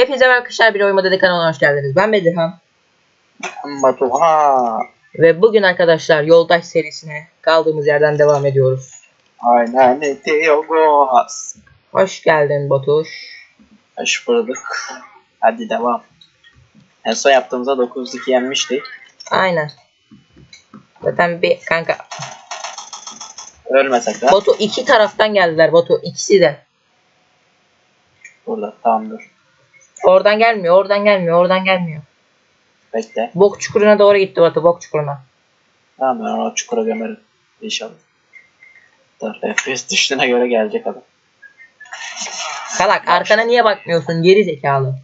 Hepinize merhaba arkadaşlar bir oyma dedi kanalına hoş geldiniz. Ben Bedirhan. Batuha. Ve bugün arkadaşlar Yoldaş serisine kaldığımız yerden devam ediyoruz. Aynen ediyoruz. Hoş geldin Batuş. Hoş bulduk. Hadi devam. En son yaptığımızda 9-2 yenmiştik. Aynen. Zaten bir kanka Ölmesek de. Batu iki taraftan geldiler Batu ikisi de. Burada tamamdır. Oradan gelmiyor, oradan gelmiyor, oradan gelmiyor. Bekle. Bok çukuruna doğru gitti Batu, bok çukuruna. Tamam ben onu çukura gömerim. İnşallah. Dur FPS düştüğüne göre gelecek adam. Salak arkana niye bakmıyorsun geri zekalı.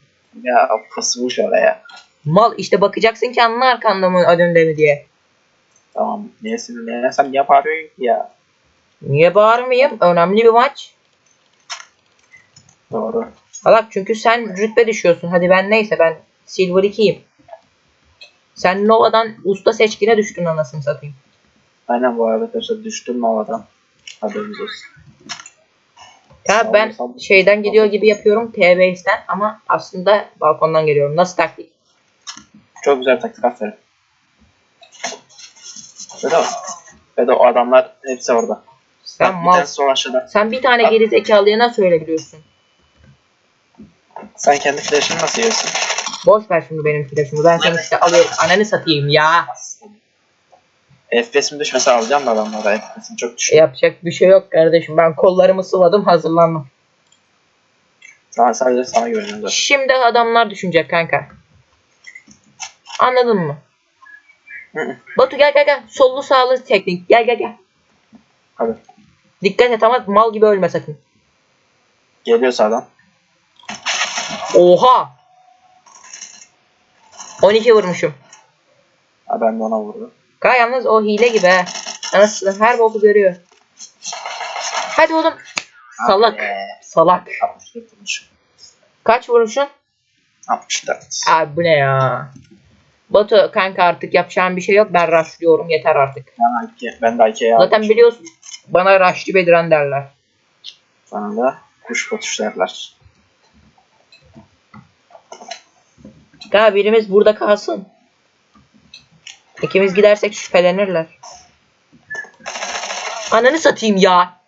Ya fısmış oraya. Mal işte bakacaksın ki anla arkanda mı önünde mi diye. Tamam. Niye sinirleniyorsam niye bağırıyorsun ki ya? Niye bağırmayayım? Önemli bir maç. Doğru. Salak çünkü sen rütbe düşüyorsun. Hadi ben neyse ben Silver 2'yim. Sen Nova'dan usta seçkine düştün anasını satayım. Aynen bu arada arkadaşlar düştüm havadan. Haberiniz olsun. Ya Sağ ben sağ şeyden gidiyor gibi yapıyorum T-Base'den ama aslında balkondan geliyorum. Nasıl taktik? Çok güzel taktik aferin. Ve de o adamlar hepsi orada. Sen Bak, bir mal. Sen bir tane geri zekalıya nasıl öyle biliyorsun? Sen kendi flash'ını nasıl yiyorsun? Boş ver şimdi benim flash'ımı. Ben seni işte alıyorum. Ananı satayım ya. FPS'im düşmese alacağım da adamlara FPS'im çok düşük. Yapacak bir şey yok kardeşim. Ben kollarımı sıvadım hazırlandım. Sana sadece sana güveniyorum. Şimdi adamlar düşünecek kanka. Anladın mı? Hı hı. Batu gel gel gel. Sollu sağlı teknik. Gel gel gel. Hadi. Dikkat et ama mal gibi ölme sakın. Geliyor sağdan. Oha. 12 vurmuşum. Ha ben de ona vurdum. Ka yalnız o hile gibi he. Anasını her boku görüyor. Hadi oğlum. Salak. Ee, Salak. 64 vurmuş. Kaç vurmuşsun? 64. Abi bu ne ya? Batu kanka artık yapacağım bir şey yok. Ben rushlıyorum yeter artık. Ben, iki, ben de IK'ye. Zaten biliyorsun bana rushlı bediren derler. Bana da kuş batış derler. Ka birimiz burada kalsın. İkimiz gidersek şüphelenirler. Ananı satayım ya.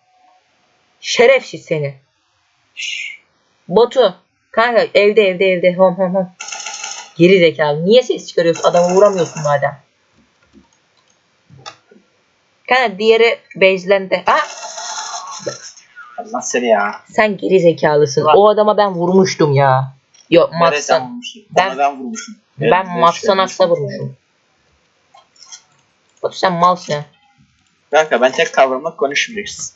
Şerefsiz seni. Batu. Kanka evde evde evde. Hom hom hom. Geri zekalı. Niye ses çıkarıyorsun? Adamı vuramıyorsun madem. Kanka diğeri base'lendi. Ha? Seni ya. Sen geri zekalısın. Ulan. O adama ben vurmuştum ya. Yok Nereye sen Max'tan. vurmuşsun? Ben- Ben, ben vurmuşum. Ben Evet, Max'tan aksa evet. vurmuşum. Batu sen malsın ya. Kanka ben tek kavramla konuşmuyoruz.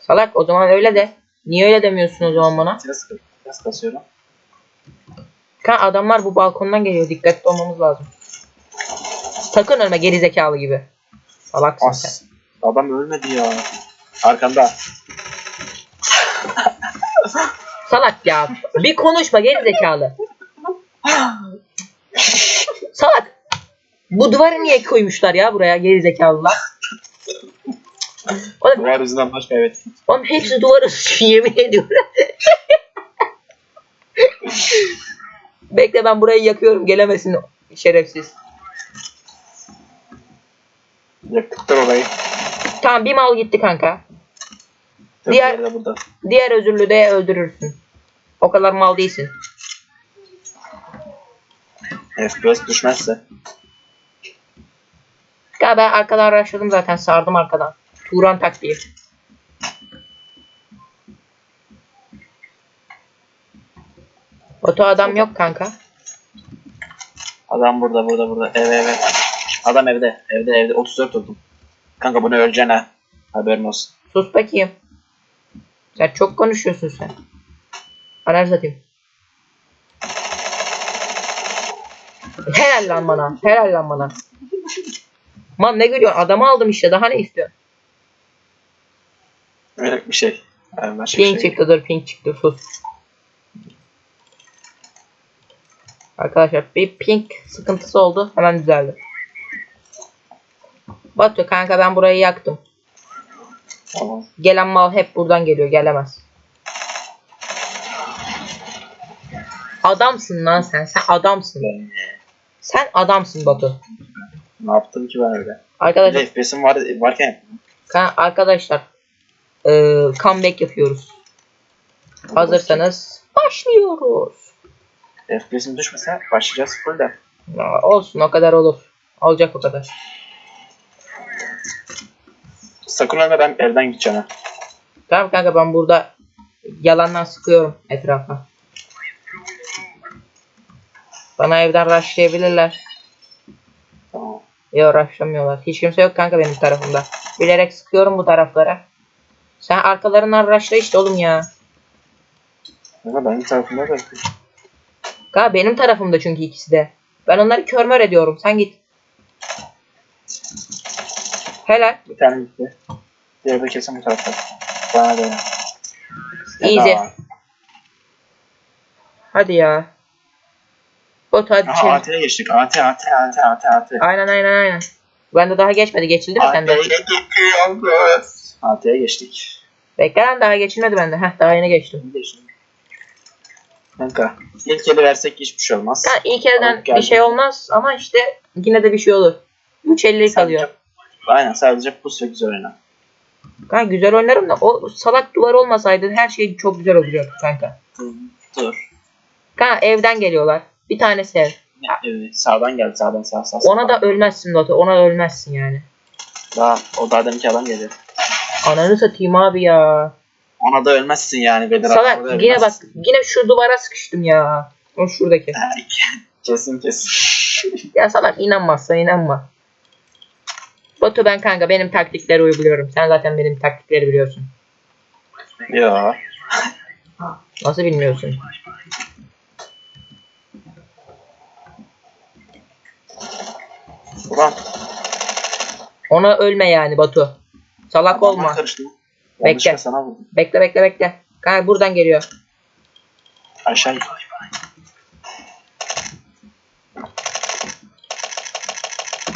Salak o zaman öyle de. Niye öyle demiyorsun o zaman bana? Biraz, biraz kasıyorum. Kan adamlar bu balkondan geliyor. Dikkatli olmamız lazım. Sakın ölme geri zekalı gibi. Salaksın sen. As. Adam ölmedi ya. Arkanda. Salak ya. Bir konuşma geri zekalı. Salak. Bu duvarı niye koymuşlar ya buraya geri zekalılar? Oğlum, Duvar yüzünden maç kaybettik. oğlum hepsi duvarı yemin ediyorum. Bekle ben burayı yakıyorum gelemesin şerefsiz. Yaktıktır orayı. Tamam bir mal gitti kanka. Diğer- Diğer... de burada. Diğer özürlü de öldürürsün. O kadar mal değilsin. FPS düşmezse. Ya ben arkadan araştırdım zaten sardım arkadan. Turan taktiği. Oto adam yok kanka. Adam burada burada burada. Ev ev ev. Adam evde. Evde evde. 34 oldum. Kanka bunu öleceksin ha. Haberin olsun. Sus bakayım. Sen çok konuşuyorsun sen. Ananı satayım. Helal lan bana. Helal lan bana. Man ne gülüyorsun? Adamı aldım işte. Daha ne istiyorsun? Öyle bir şey. Yani başka şey. çıktı dur pink çıktı sus. Arkadaşlar bir pink sıkıntısı oldu hemen düzeldi. Batu kanka ben burayı yaktım. Tamam. Gelen mal hep buradan geliyor gelemez. Adamsın lan sen. Sen adamsın. Sen adamsın Batu. Ne yaptım ki ben öyle? Arkadaşlar, FPS'im var, varken yaptım. ka- arkadaşlar eee comeback yapıyoruz. Hazırsanız başlıyoruz. FPS'im düşmese başlayacağız full de. Ya, olsun o kadar olur. Olacak o kadar. Sakın ölme ben evden gideceğim ha. Tamam kanka ben burada yalandan sıkıyorum etrafa. Bana evden rushlayabilirler. Yok rushlamıyorlar. Hiç kimse yok kanka benim tarafımda. Bilerek sıkıyorum bu taraflara. Sen arkalarından rushla işte oğlum ya. Ama benim tarafımda da Kanka benim tarafımda çünkü ikisi de. Ben onları körmör ediyorum. Sen git. Helal. bir tane gitti. Diğeri de kesin bu tarafta. Bana da. Easy. Hadi ya. Bot hadi Aha çevir. AT'ye geçtik. AT, AT, AT, AT, AT. Aynen aynen aynen. Bende daha geçmedi. Geçildi mi sende? AT'ye geçtik. AT'ye geçtik. Bekle lan daha geçilmedi bende. Heh daha yeni geçtim. Geçtik. Kanka ilk eli versek hiçbir şey olmaz. Ha, ilk elden bir şey olmaz ama işte yine de bir şey olur. 3.50 kalıyor. Sadece- Aynen sadece pus ve güzel oyna. Kanka güzel oynarım da o salak duvar olmasaydı her şey çok güzel olacaktı kanka. Dur. Kanka evden geliyorlar. Bir tanesi ev. Ya, evet, sağdan geldi sağdan sağ sağ. Ona da ölmezsin Dota. Ona ölmezsin yani. Daha o daha deminki adam geliyor. Ananı satayım abi ya. Ona da ölmezsin yani Bedir abi, ona da Salak yine bak ölmezsin. yine şu duvara sıkıştım ya. O şuradaki. Kesin kesin. Ya salak inanmazsan inanma. Batu ben kanka benim taktikleri uyguluyorum. Sen zaten benim taktikleri biliyorsun. Yo. Nasıl bilmiyorsun? Ulan. Ona ölme yani Batu. Salak adamlar olma. Karıştı. Bekle. Bekle bekle bekle. Kanka buradan geliyor. Aşağı git.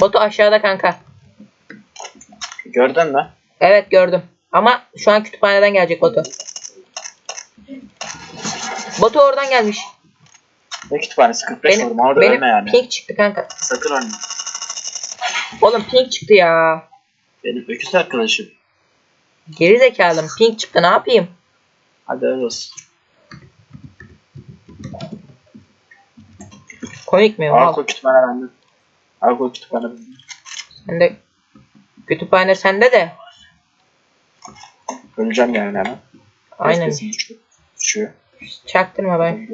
Batu aşağıda kanka. Gördün mü? Evet gördüm. Ama şu an kütüphaneden gelecek Batu. Batu oradan gelmiş. Ne kütüphanesi 45 vurdum. Benim, Orada benim ölme yani. pink çıktı kanka. Sakın ölme. Oğlum pink çıktı ya. Benim öküz arkadaşım. Geri zekalım. Pink çıktı ne yapayım? Hadi öyle olsun. Komik mi? Al. Arko kütüphane bende. Arko kütüphane bende. Sen de kütüphane sende de. Öleceğim yani hemen. Aynen. Düşüyor. Çaktırma ben.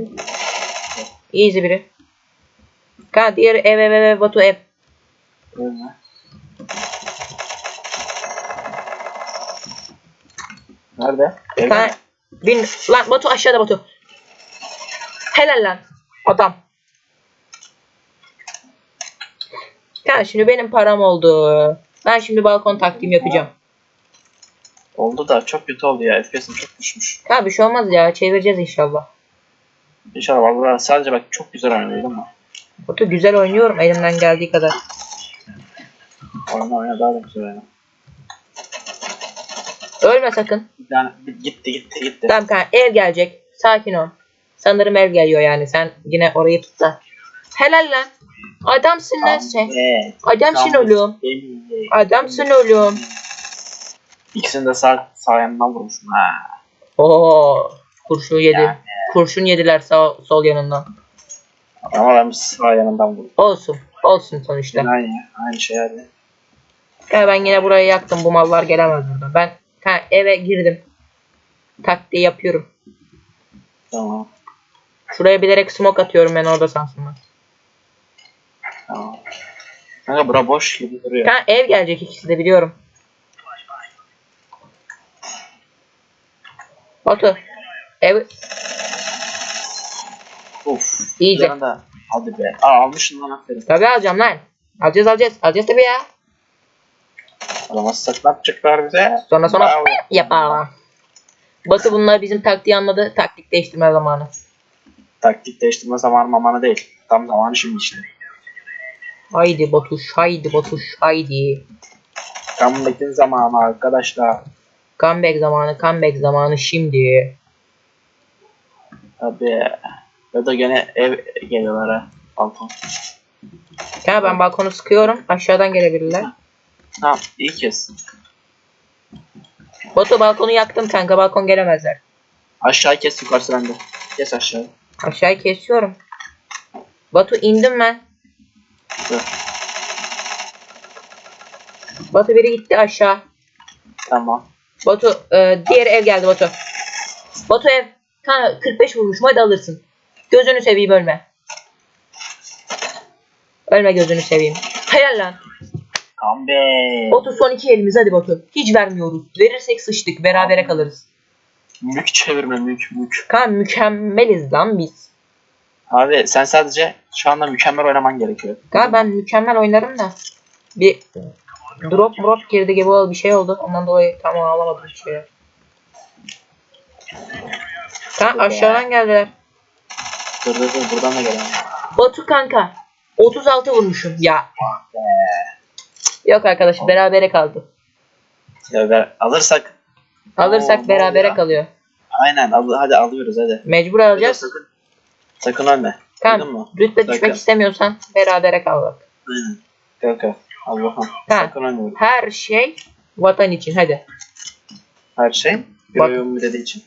Easy biri. Kanka diğeri ev ev ev ev Batu ev. Ölme. Nerede? Mi? bin lan Batu aşağıda Batu. Helal lan. Adam. Kanka şimdi benim param oldu. Ben şimdi balkon taktiğimi yapacağım. Oldu da çok kötü oldu ya. FPS'im çok düşmüş. Kanka bir şey olmaz ya. Çevireceğiz inşallah. İnşallah vallahi sadece bak çok güzel oynuyor ama. Batu güzel oynuyorum elimden geldiği kadar. Oyna oyna daha. Ölme sakın. Bir- gitti gitti gitti. Tamam kanka ev gelecek. Sakin ol. Sanırım ev geliyor yani. Sen yine orayı tut da. Helal lan. Adamsın lan sen. Evet. Adamsın Tamam. oğlum. Emin- Adamsın oğlum. İkisini de sağ, sağ yanından vurmuşum ha. Oo. Kurşun yedi. Yani. Kurşun yediler sağ sol yanından. Ama ben sağ yanından vurdum. Olsun. Olsun sonuçta. Aynı, aynı şey hadi. Ya ben yine burayı yaktım. Bu mallar gelemez buradan. Ben ha, eve girdim. Taktiği yapıyorum. Tamam. Şuraya bilerek smoke atıyorum ben orada sansınlar. Tamam. Kanka bura boş gibi duruyor. Ha, ev gelecek ikisi de biliyorum. Batu. Ev Uf. İyice. Yanında. Hadi be. Aa almışsın lan aferin. tabii alacağım lan. Alacağız alacağız. Alacağız tabii ya. Alamazsak ne yapacaklar bize? Sonra sonra Bravo. yaparlar. Batu bunlar bizim taktiği anladı. Taktik değiştirme zamanı. Taktik değiştirme zamanı mamanı değil. Tam zamanı şimdi işte. Haydi Batuş, haydi Batuş, haydi. Comeback'in zamanı arkadaşlar. Comeback zamanı, comeback zamanı şimdi. Tabii. Ya da gene ev geliyorlar ha. Balkon. Kanka ben balkonu sıkıyorum. Aşağıdan gelebilirler. Tamam iyi kes. Batu balkonu yaktım kanka. Balkon gelemezler. Aşağı kes yukarısı bende. Kes aşağı. Aşağıyı kesiyorum. Batu indim ben. Dur. Batu biri gitti aşağı. Tamam. Batu e, diğer ev geldi Batu. Batu ev. Kanka 45 vurmuşum hadi alırsın. Gözünü seveyim ölme. Ölme gözünü seveyim. Helal lan. Come be. Batu son iki elimiz hadi Batu. Hiç vermiyoruz. Verirsek sıçtık. Berabere kalırız. Mük çevirme mük mük. Kanka mükemmeliz lan biz. Abi sen sadece şu anda mükemmel oynaman gerekiyor. Kanka ben mükemmel oynarım da. Bir drop drop girdi gibi oldu bir şey oldu. Ondan dolayı tam alamadım bir şey. Kanka aşağıdan geldiler. Dur dur dur buradan da gelen. Batu kanka. 36 vurmuşum ya. Yok arkadaş berabere kaldı. Ya ver, alırsak. Alırsak Oo, berabere ya. kalıyor. Aynen al, hadi alıyoruz hadi. Mecbur alacağız. Sakın, sakın ölme. Duydun Tamam. mu? Rütbe düşmek Sakın. istemiyorsan berabere kal bak. Aynen. Kanka. Al bakalım. Ha. Sakın ölme. Her şey vatan için hadi. Her şey. Bak. dediği için.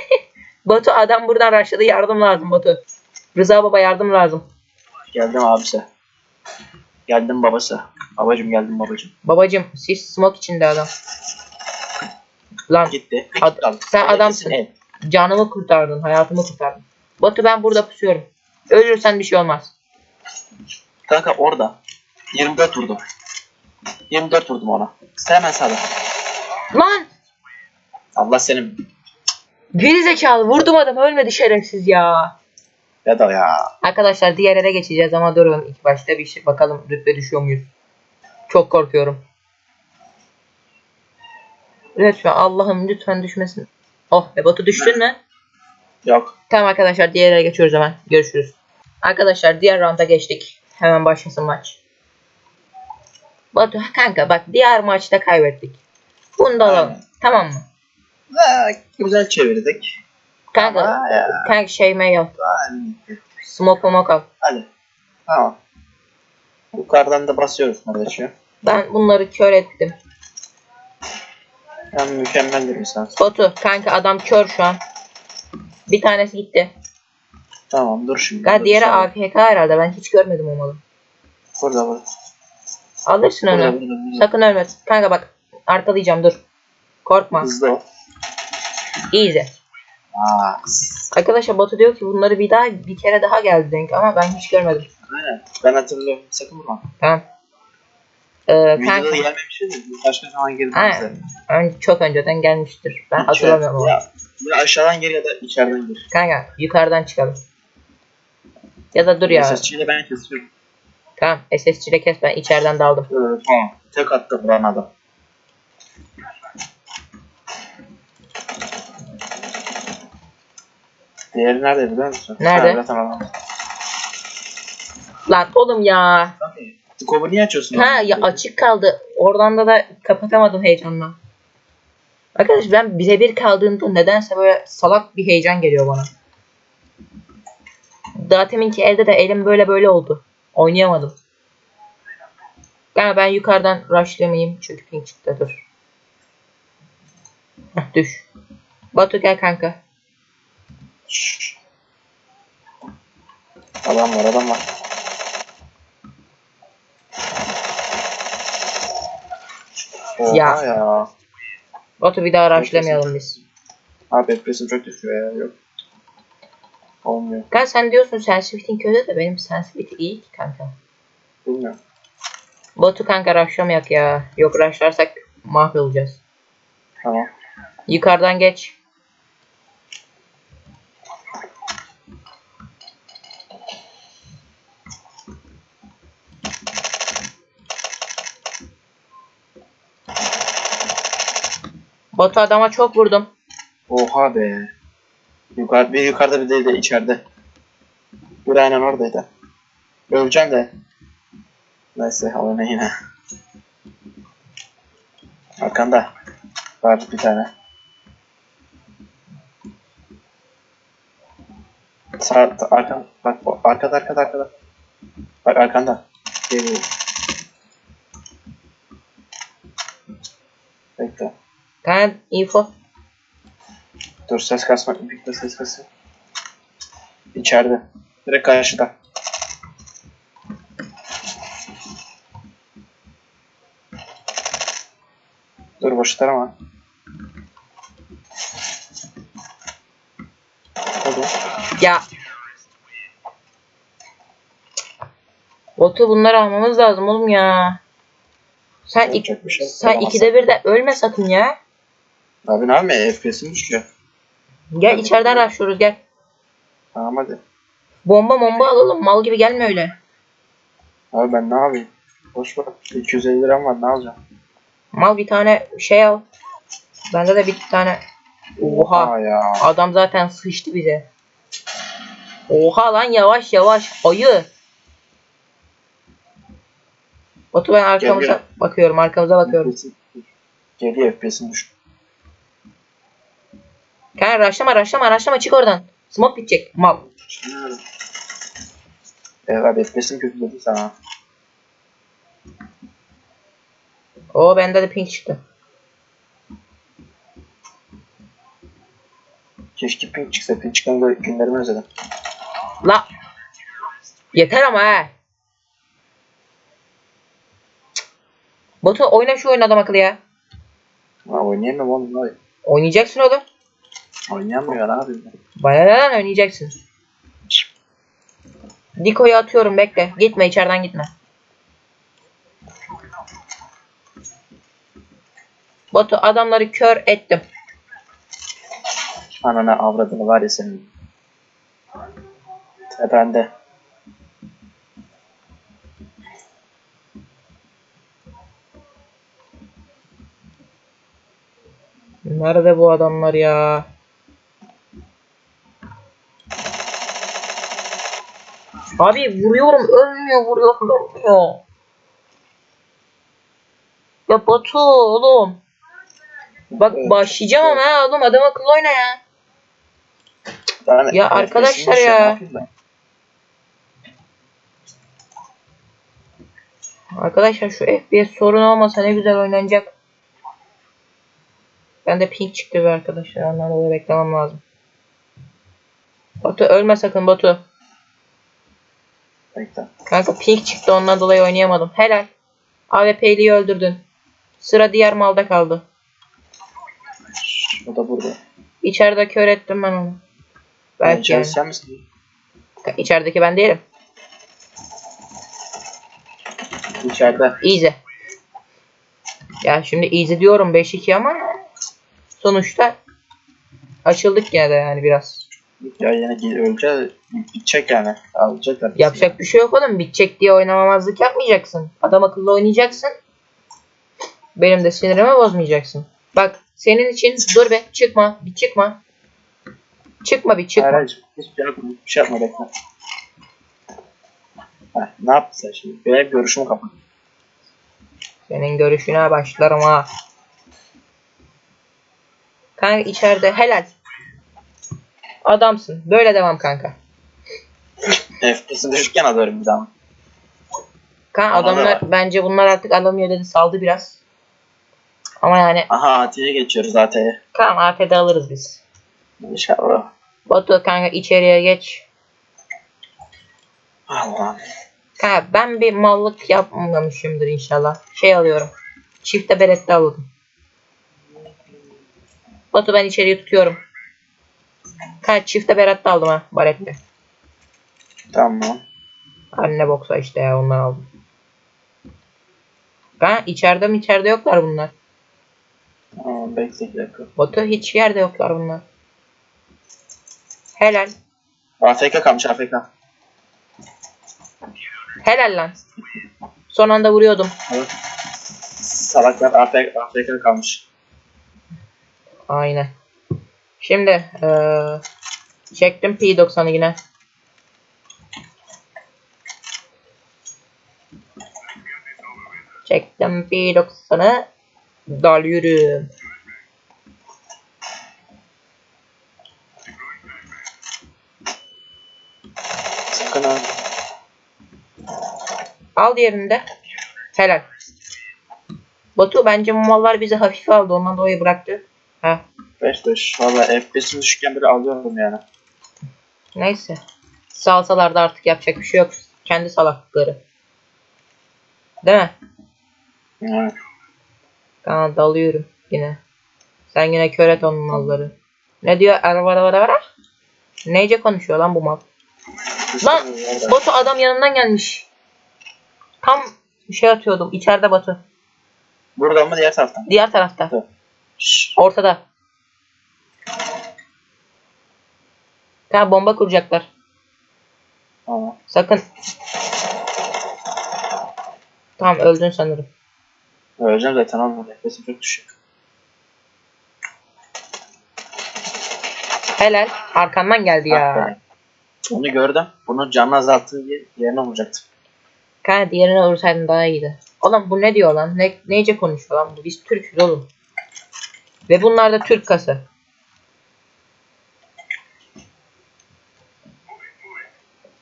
Batu adam buradan raşladı yardım lazım Batu. Rıza baba yardım lazım. Geldim abisi. Geldim babası. Babacım geldim babacım. Babacım siz smoke içinde adam. Lan Gitti. Ad- abi. sen adamsın. evet. canımı kurtardın hayatımı kurtardın. Batu ben burada pusuyorum. Ölürsen bir şey olmaz. Kanka orada. 24 vurdum. 24 vurdum ona. Hemen sağda. Lan Allah senin. geri zekalı vurdum adam ölmedi şerefsiz ya. Ya da ya. Arkadaşlar diğer yere geçeceğiz ama durun ilk başta bir şey bakalım rütbe düşüyor muyuz? Çok korkuyorum. Lütfen Allah'ım lütfen düşmesin. Oh be Batu düştün mü? Yok. Tamam arkadaşlar diğer yere geçiyoruz hemen. Görüşürüz. Arkadaşlar diğer rounda geçtik. Hemen başlasın maç. Batu kanka bak diğer maçta kaybettik. Bunu da alalım. Aynen. Tamam mı? Ha, güzel çevirdik. Kanka, ya. kanka şey mail. Hadi. Smoke smoke al. Hadi. Tamam. Yukarıdan da basıyoruz kardeşim. Ben bunları kör ettim. Ben mükemmeldir insan. Batu kanka adam kör şu an. Bir tanesi gitti. Tamam dur şimdi. Kanka Dur, diğeri sonra. AFK herhalde. Ben hiç görmedim o malı. Burada burada. Alırsın Burada onu. burada. burada. Sakın ölme. Kanka bak arkalayacağım dur. Korkma. Hızlı. Easy. Aa. Arkadaşlar Batu diyor ki bunları bir daha bir kere daha geldi denk ama ben hiç görmedim. Aynen. Ben hatırlıyorum. Sakın vurma. Tamam. Ee, Videoda kanka gelmemişti de başka zaman Aynen. bize. ön- çok önceden gelmiştir. Ben hatırlamıyorum ama. Ya, ya aşağıdan gir ya da içeriden gir. Kanka yukarıdan çıkalım. Ya da dur ya. SSC'yle ben kesiyorum. Tamam SSC ile kes ben içeriden daldım. Evet, tamam. Tek attı buran Diğeri nerede biliyor musun? Nerede? Zaten adam. Lan oğlum ya. Skobu niye açıyorsun? Ha ya açık kaldı. Oradan da da kapatamadım heyecanla. Arkadaş ben birebir kaldığında nedense böyle salak bir heyecan geliyor bana. Daha teminki elde de elim böyle böyle oldu. Oynayamadım. Yani ben yukarıdan rushlamayayım çünkü ping çıktı dur. Heh, düş. Batu gel kanka. Şşş. Adam var adam var. Oha Ya. ya. Batu bir daha rushlamayalım biz. Abi FPS'im çok düşüyor ya. Yok. Olmuyor. Kanka sen diyorsun sensitivity'in kötü de benim sensitivity iyi ki kanka. Bilmiyorum. Batu kanka rushlamayak ya. Yok rushlarsak mahvolacağız. Tamam. Yukarıdan geç. Batu adama çok vurdum. Oha be. Yukarı, bir yukarıda bir de, de içeride. Bir aynen oradaydı. Öleceğim de. Neyse alana yine. Arkanda. Var bir tane. Sağ, arkan, bak arkada arkada arkada. Bak arkanda. Geliyor. Bekle. Kanka info. Dur ses kasma. Bekle ses kasma. İçeride. Direkt karşıda. Dur boş ama. Ya. Botu bunları almamız lazım oğlum ya. Sen iki, Yapacak bir şey sen ikide bir de ölme sakın ya. Abi ne yapayım? FPS'im düşüyor. Gel içeriden rushlıyoruz gel. Tamam hadi. Bomba bomba alalım. Mal gibi gelme öyle. Abi ben ne yapayım? Boş ver. 250 liram var ne alacağım? Mal bir tane şey al. Bende de bir tane. Oha. Aa ya. Adam zaten sıçtı bize. Oha lan yavaş yavaş. Ayı. Batu ben arkamıza gel. bakıyorum. Arkamıza bakıyorum. Geliyor FPS'im düştü. Kanka raşlama raşlama raşlama çık oradan. Smoke bitecek. Mal. Evet abi FPS'im kötü dedi sana. O bende de pink çıktı. Keşke pink çıksa. Pink çıkan günlerimi özledim. La. Yeter ama he. Batu oyna şu oyunu adam akıllı ya. Ha oynayamıyorum oğlum. Oynayacaksın oğlum. Bana ne lan oynayacaksın. Diko'yu atıyorum bekle. Gitme içeriden gitme. Batu adamları kör ettim. Anana avradını var ya senin. Tepende. Nerede bu adamlar ya? Abi vuruyorum ölmüyor vuruyorum ölmüyor. Ya Batu oğlum. Bak başlayacağım ama ha oğlum adam akıllı oyna ya. Yani Ya arkadaşlar ya. Arkadaşlar şu FPS sorun olmasa ne güzel oynanacak. Ben de pink çıktı be arkadaşlar. Ondan dolayı beklemem lazım. Batu ölme sakın Batu. Bekle. Kanka pink çıktı ondan dolayı oynayamadım. Helal. AWP'liyi öldürdün. Sıra diğer malda kaldı. O da burada. İçeride kör ettim ben onu. Belki yani. sen misin? İçerideki ben değilim. İçeride. Easy. Ya şimdi easy diyorum 5-2 ama sonuçta açıldık yine de yani biraz. Ya yine öleceğiz. Bitecek yani. Alacaklar. bizi. Yapacak bir şey yok oğlum. Bitecek diye oynamamazlık yapmayacaksın. Adam akıllı oynayacaksın. Benim de sinirimi bozmayacaksın. Bak senin için dur be çıkma. Bir çıkma. Çıkma bir çıkma. Hayır, hiçbir şey yapma. Hiçbir şey yapma bekle. Heh, ne yaptın sen şimdi? Benim görüşümü kapat. Senin görüşüne başlarım ha. Kanka içeride helal. Adamsın. Böyle devam kanka. FPS'im düşükken alıyorum bir daha. Kanka Bana da adamlar bence bunlar artık alamıyor dedi saldı biraz. Ama yani Aha AT'ye geçiyoruz AT'ye. kanka AT'de alırız biz. İnşallah. Batu kanka içeriye geç. Allah. Kanka ben bir mallık yapmamışımdır inşallah. Şey alıyorum. Çifte berette alalım. Batu ben içeriye tutuyorum. Kanka çifte berette aldım ha barette. Tamam. Anne boksa işte ya ondan aldım. Kanka içeride mi içeride yoklar bunlar. Tamam bekle bir dakika. Batu hiç yerde yoklar bunlar. Helal. AFK kalmış AFK. Helal lan. Son anda vuruyordum. Evet. Salaklar AFK, AFK kalmış. Aynen. Şimdi ee, çektim P90'ı yine. Çektim P90'ı. Dalıyorum. Sakın abi. Al diğerinde. Helal. Batu bence mallar bizi hafife aldı. Ondan dolayı bıraktı. Ha. 5 5. Valla FPS'im düşükken bile alıyorum yani. Neyse. Salsalar da artık yapacak bir şey yok. Kendi salaklıkları. Değil mi? Yani. Ben dalıyorum yine. Sen yine kör et onun malları. Ne diyor? Ara vara vara vara. Neyce konuşuyor lan bu mal? Lan Batu adam yanından gelmiş. Tam şey atıyordum. İçeride Batu. Burada mı diğer taraftan? Diğer tarafta. Şşş. Ortada. Tamam bomba kuracaklar. Tamam. Sakın. Tamam öldün sanırım. Öleceğim zaten oğlum. FPS'im çok düşük. Helal. Arkandan geldi ya. Onu gördüm. Bunu canlı azalttığım diye yerine vuracaktım. Kanka diğerine vursaydın daha iyiydi. Oğlum bu ne diyor lan? Ne, neyce konuşuyor lan bu? Biz Türk'üz oğlum. Ve bunlar da Türk kası.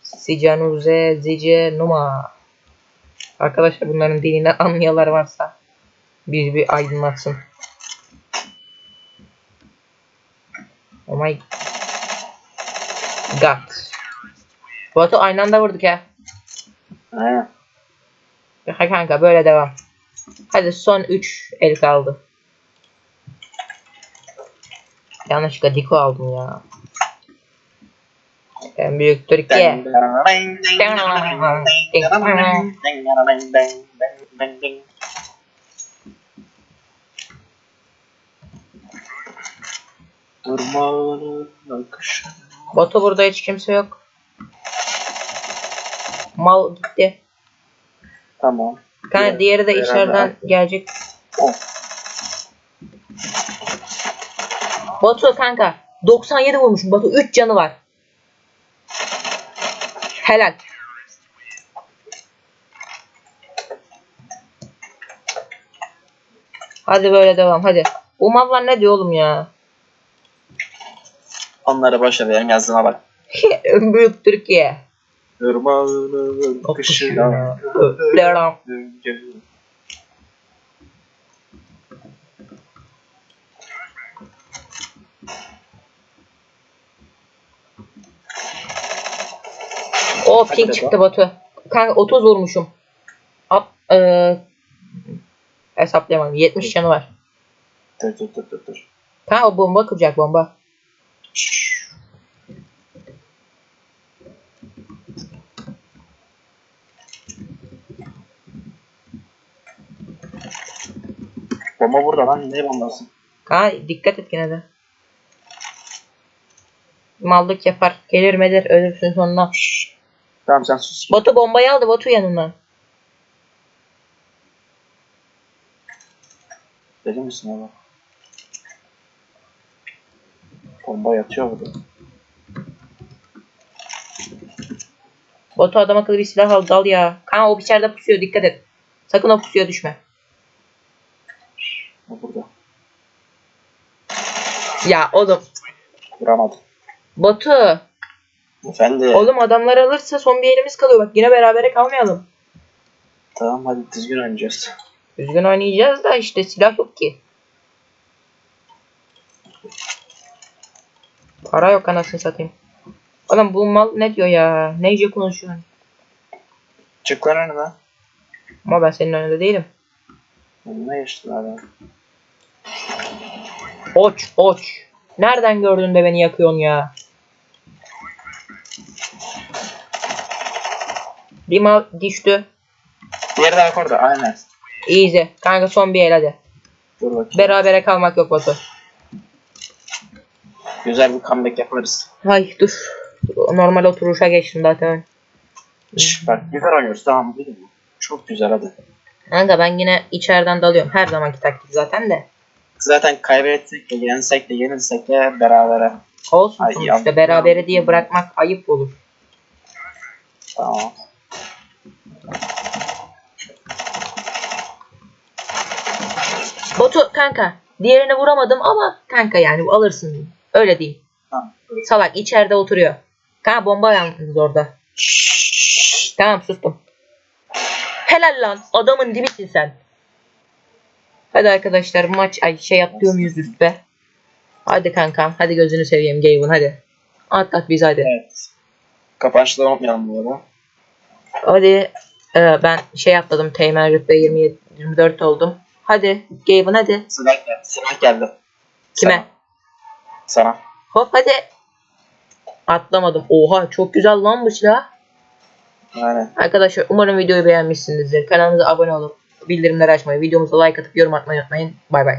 Sicanuze, Zice, Numa. Arkadaşlar bunların dilinden anlayanlar varsa bir bir aydınlatsın. Oh my god. Batu aynı anda vurduk ya. Aynen. Kanka böyle devam. Hadi son 3 el kaldı. Yanlışlıkla Diko aldım ya. En büyük Türkiye. Durmalı burada hiç kimse yok. Mal gitti. Tamam. Diğer- diğeri de içeriden gelecek. Oh. Batu kanka 97 vurmuşum. Batu 3 canı var. Helal. Hadi böyle devam hadi. Bu mallar ne diyor oğlum ya? Onlara boş ver benim yazdığıma bak. Büyük Türkiye. Durmalı akışı. Leram. O Hadi pink be çıktı Batu. Kanka 30 vurmuşum. At, eee hesaplayamadım. 70 canı var. Dur dur dur dur dur. Kanka o bomba kıracak bomba. Şşş. Bomba burada lan ne bombası? Kanka dikkat et yine de. Mallık yapar. Gelir melir ölürsün sonuna. Şşş. Tamam sen sus. Batu bombayı aldı Batu yanından. Deli misin oğlum? Bomba yatıyor burada. Batu adam akıllı bir silah al dal ya. Kanka o içeride pusuyor dikkat et. Sakın o pusuya düşme. O burada. Ya oğlum. Vuramadım. Batu. Efendi. Oğlum adamlar alırsa son bir elimiz kalıyor. Bak yine berabere kalmayalım. Tamam hadi düzgün oynayacağız. Düzgün oynayacağız da işte silah yok ki. Para yok anasını satayım. Oğlum bu mal ne diyor ya? Neyce konuşuyor? Çık lan önüme. Ama ben senin önünde değilim. Önüme geçtin adam. Oç oç. Nereden gördün de beni yakıyorsun ya? Bir mal düştü. Diğeri de bak orada aynen. Easy. Kanka son bir el hadi. Dur bakayım. Berabere kalmak yok Batu. Güzel bir comeback yaparız. Hay dur. Normal oturuşa geçtim zaten. Şş, bak güzel oynuyoruz tamam? Değil mi? Çok güzel hadi. Kanka ben yine içeriden dalıyorum. Her zamanki taktik zaten de. Zaten kaybetsek de yensek de yenilsek de berabere. Olsun Ay, sonuçta berabere diye bırakmak ayıp olur. Tamam. Batu kanka. Diğerine vuramadım ama kanka yani alırsın. Öyle değil. Tamam. Salak içeride oturuyor. Kanka bomba yalnız orada. Tamam sustum. Helal lan. Adamın dibisin sen. Hadi arkadaşlar maç ay şey atlıyor muyuz üstte? Hadi kankam. Hadi gözünü seveyim Gaven hadi. Atlat biz hadi. Evet. Kapanışı da unutmayalım bu arada. Hadi e, ben şey atladım. Teğmen rütbe 27 24 oldum. Hadi Gaven hadi. Silah geldi. Silah geldi. Kime? Sana. Hop hadi. Atlamadım. Oha çok güzel lan bu silah. Aynen. Arkadaşlar umarım videoyu beğenmişsinizdir. Kanalımıza abone olup bildirimleri açmayı, videomuza like atıp yorum atmayı unutmayın. Bay bay.